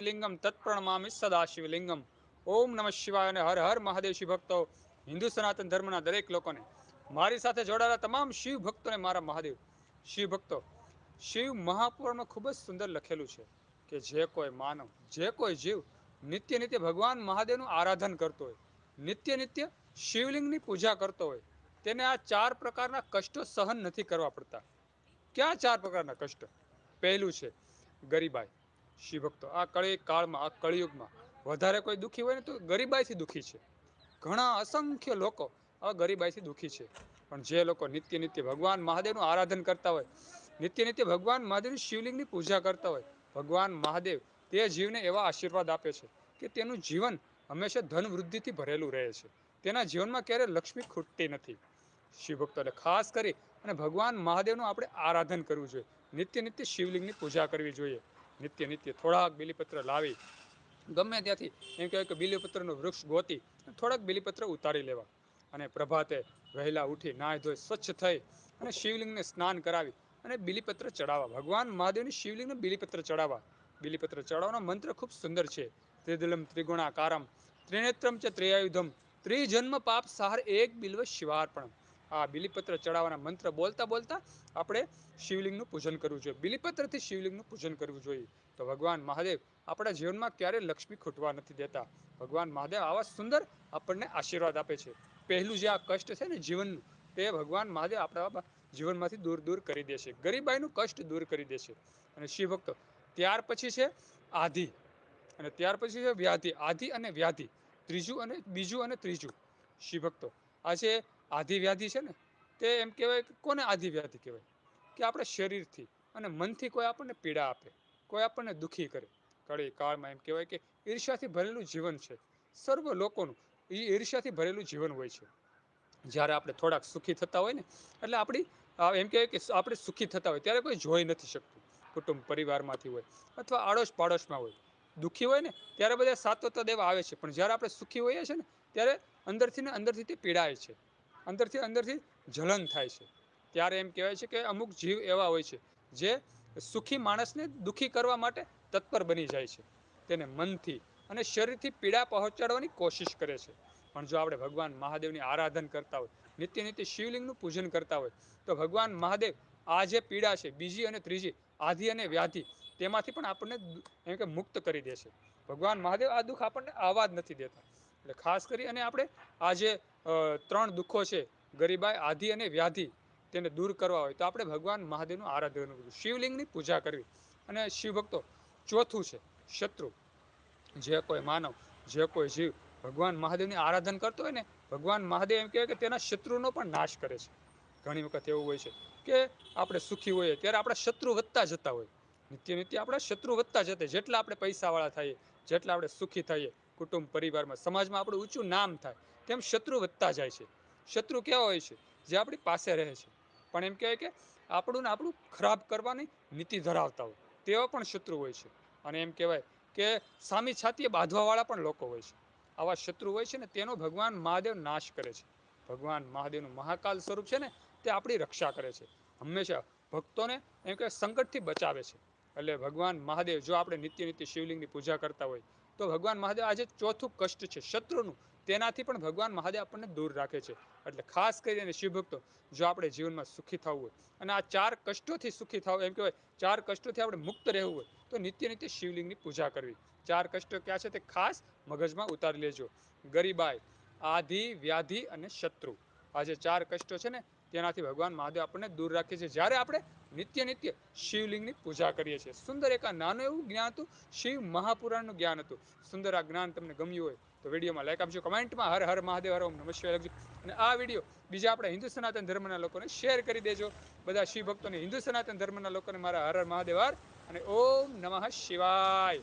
લિંગમ તત્પ્રણમામિ સદા શિવલિંગમ ઓમ નમઃ શિવાય અને હર હર મહાદેવ શિવ ભક્તો, હિન્દુ સનાતન ધર્મના દરેક લોકોને મારી સાથે જોડાયેલા તમામ શિવ ભક્તોને મારા મહાદેવ. શિવ ભક્તો, શિવ મહાપુરાણમાં ખૂબ જ સુંદર લખેલું છે કે જે કોઈ માનવ, જે કોઈ જીવ નિત્ય નિત્ય ભગવાન મહાદેવનું આરાધન કરતો હોય, નિત્ય નિત્ય શિવલિંગની પૂજા કરતો હોય, તેને આ ચાર પ્રકારના કષ્ટો સહન નથી કરવા પડતા. ક્યાં ચાર પ્રકારના કષ્ટ? પહેલું છે, ગરીબાઈ. શિવભક્તો. આ કળી કાળમાં, આ કળિયુગમાં વધારે કોઈ દુઃખી હોય ને તો ગરીબાઈથી દુઃખી છે. ઘણા અસંખ્ય લોકો આ ગરીબાઈથી દુઃખી છે. પણ જે લોકો નિત્ય નિત્ય ભગવાન મહાદેવનું આરાધન કરતા હોય, નિત્ય નિત્ય ભગવાન મહાદેવની શિવલિંગની પૂજા કરતા હોય, ભગવાન મહાદેવ તે જીવને એવા આશીર્વાદ આપે છે કે તેનું જીવન હંમેશા ધન વૃદ્ધિથી ભરેલું રહે છે. તેના જીવનમાં ક્યારેય લક્ષ્મી ખૂટતી નથી. શિવભક્તોને ખાસ કરી અને ભગવાન મહાદેવનું આપણે આરાધન કરવું જોઈએ. નિત્ય નિત્ય શિવલિંગની પૂજા કરવી જોઈએ. નિત્ય નિત્ય થોડાક બીલીપત્ર લાવી. ગમે ત્યાંથી એમ કહેવાય કે બિલીપત્રનું વૃક્ષ ગોતી થોડાક બિલીપત્ર ઉતારી લેવા. અને પ્રભાતે વહેલા ઉઠી નાય ધોઈ સ્વચ્છ થઈ અને શિવલિંગને સ્નાન કરાવી અને બિલીપત્ર ચડાવવા. ભગવાન મહાદેવની શિવલિંગને બિલીપત્ર ચડાવવા. બિલીપત્ર ચડાવવાનો મંત્ર ખૂબ સુંદર છે. ત્રિદલમ ત્રિગુણાકારમ, ત્રિનેત્રમ ચ ત્રિયાયુધમ, ત્રિજન્મ પાપ સહાર એક બિલ્વ શિવાર્પણ આ બિલીપત્ર ચડાવવાના મંત્ર બોલતા બોલતા આપણે શિવલિંગનું પૂજન કરવું જોઈએ. બિલીપત્રથી શિવલિંગનું પૂજન કરવું જોઈએ. તો ભગવાન મહાદેવ, આપણા જીવનમાં ક્યારેય લક્ષ્મી ખૂટવા નથી દેતા. ભગવાન મહાદેવ આવા સુંદર આપણને આશીર્વાદ આપે છે. પહેલું જે આ કષ્ટ છે ને જીવનનું, તે ભગવાન મહાદેવ આપણા જીવનમાંથી દૂર દૂર કરી દેશે ગરીબાઈનું કષ્ટ દૂર કરી દેશે અને શિવભક્તો, ત્યાર પછી છે આધિ. અને ત્યાર પછી છે વ્યાધિ. આધિ અને વ્યાધિ. ત્રીજું અને બીજું અને ત્રીજું. શિવભક્તો, આ છે આધિ વ્યાધિ છે ને, તે એમ કહેવાય કે કોને આધી વ્યાધિ કહેવાય? કે આપણે શરીરથી અને મનથી કોઈ આપણને પીડા આપે, કોઈ આપણને દુઃખી કરે. કળી કાળમાં એમ કહેવાય કે ઈર્ષ્યાથી ભરેલું જીવન છે. સર્વ લોકોનું એ ઈર્ષ્યાથી ભરેલું જીવન હોય છે. જ્યારે આપણે થોડાક સુખી થતા હોય ને, એટલે આપણી એમ કહેવાય કે આપણે સુખી થતા હોય, ત્યારે કોઈ જોઈ નથી શકતું. કુટુંબ પરિવારમાંથી હોય અથવા આડોશ પાડોશમાં હોય. દુઃખી હોય ને, ત્યારે બધા સાત્વતા દેવા આવે છે. પણ જ્યારે આપણે સુખી હોઈએ છીએ ને, ત્યારે અંદરથી ને અંદરથી તે પીડાય છે. અંદરથી અંદરથી જલન થાય છે. ત્યારે એમ કહેવાય છે કે અમુક જીવ એવા હોય છે જે સુખી માણસને દુઃખી કરવા માટે તત્પર બની જાય છે. તેને મનથી અને શરીરથી પીડા પહોંચાડવાની કોશિશ કરે છે. પણ જો આપણે ભગવાન મહાદેવની આરાધન કરતા હોય, નિત્ય નિત્ય શિવલિંગનું પૂજન કરતા હોય, તો ભગવાન મહાદેવ આ જે પીડા છે, બીજી અને ત્રીજી, આધિ અને વ્યાધિ, તેમાંથી પણ આપણને એમ કે મુક્ત કરી દે છે. ભગવાન મહાદેવ આ દુઃખ આપણને આવા જ નથી દેતા. એટલે ખાસ કરી અને આપણે આ જે ત્રણ દુઃખો છે, ગરીબાઈ, આધિ અને વ્યાધિ, તેને દૂર કરવા હોય તો આપણે ભગવાન મહાદેવનું આરાધન કરવું શિવલિંગની પૂજા કરવી. અને શિવભક્તો, ચોથું છે, શત્રુ. જે કોઈ માનવ, જે કોઈ જીવ ભગવાન મહાદેવની આરાધન કરતો હોય ને, ભગવાન મહાદેવ એમ કહેવાય કે તેના શત્રુનો પણ નાશ કરે છે. ઘણી વખત એવું હોય છે કે આપણે સુખી હોઈએ ત્યારે આપણા શત્રુ વધતા જતા હોય. નિત્ય નિત્ય આપણા શત્રુ વધતા જતા જેટલા આપણે પૈસાવાળા થઈએ, જેટલા આપણે સુખી થઈએ કુટુંબ પરિવારમાં સમાજમાં આપણું ઊંચું નામ થાય, તેમ શત્રુ વધતા જાય છે. શત્રુ કેવા હોય છે? જે આપણી પાસે રહે છે. પણ એમ કહેવાય કે આપણું ને આપણું ખરાબ કરવાની નીતિ ધરાવતા હોય તેવા પણ શત્રુ હોય છે. અને એમ કહેવાય કે સામી છાતીએ બાંધવાવાળા પણ લોકો હોય છે. આવા શત્રુ હોય છે ને, તેનો ભગવાન મહાદેવ નાશ કરે છે. ભગવાન મહાદેવનું મહાકાલ સ્વરૂપ છે ને, તે આપણી રક્ષા કરે છે. હંમેશા ભક્તોને એમ કે સંકટથી બચાવે છે. એટલે ભગવાન મહાદેવ, જો આપણે નિત્ય નિત્ય શિવલિંગની પૂજા કરતા હોય તો ભગવાન મહાદેવ આજે ચોથું કષ્ટ છે, શત્રુનું. તેનાથી પણ ભગવાન મહાદેવ આપણને દૂર રાખે છે. એટલે ખાસ કરીને શિવભક્તો, જો આપણે જીવનમાં સુખી થવું હોય, અને આ ચાર કષ્ટોથી સુખી થવું, એમ કહેવાય, ચાર કષ્ટોથી આપણે મુક્ત રહેવું હોય, તો નિત્ય નિત્ય શિવલિંગની પૂજા કરવી. ચાર કષ્ટો ક્યાં છે તે ખાસ મગજમાં ઉતારી લેજો. ગરીબાઈ, આધિ, વ્યાધિ અને શત્રુ. આ જે ચાર કષ્ટો છે ને તેનાથી ભગવાન મહાદેવ આપણને દૂર રાખે છે. જ્યારે આપણે નિત્ય નિત્ય શિવલિંગની પૂજા કરીએ છીએ. સુંદર એક આ નાનું એવું જ્ઞાન હતું. શિવ મહાપુરાણનું જ્ઞાન હતું. સુંદર આ જ્ઞાન તમને ગમ્યું હોય તો વિડીયોમાં લાઈક આપજો કમેન્ટમાં હર હર મહાદેવ, હર ઓમ નમસ્કાર લખજો. અને આ વીડિયો બીજા આપણે હિન્દુ સનાતન ધર્મના લોકોને શેર કરી દેજો. બધા શિવ ભક્તોને હિન્દુ સનાતન ધર્મના લોકોને મારા હર હર મહાદેવ, હર અને ઓમ નમઃ શિવાય.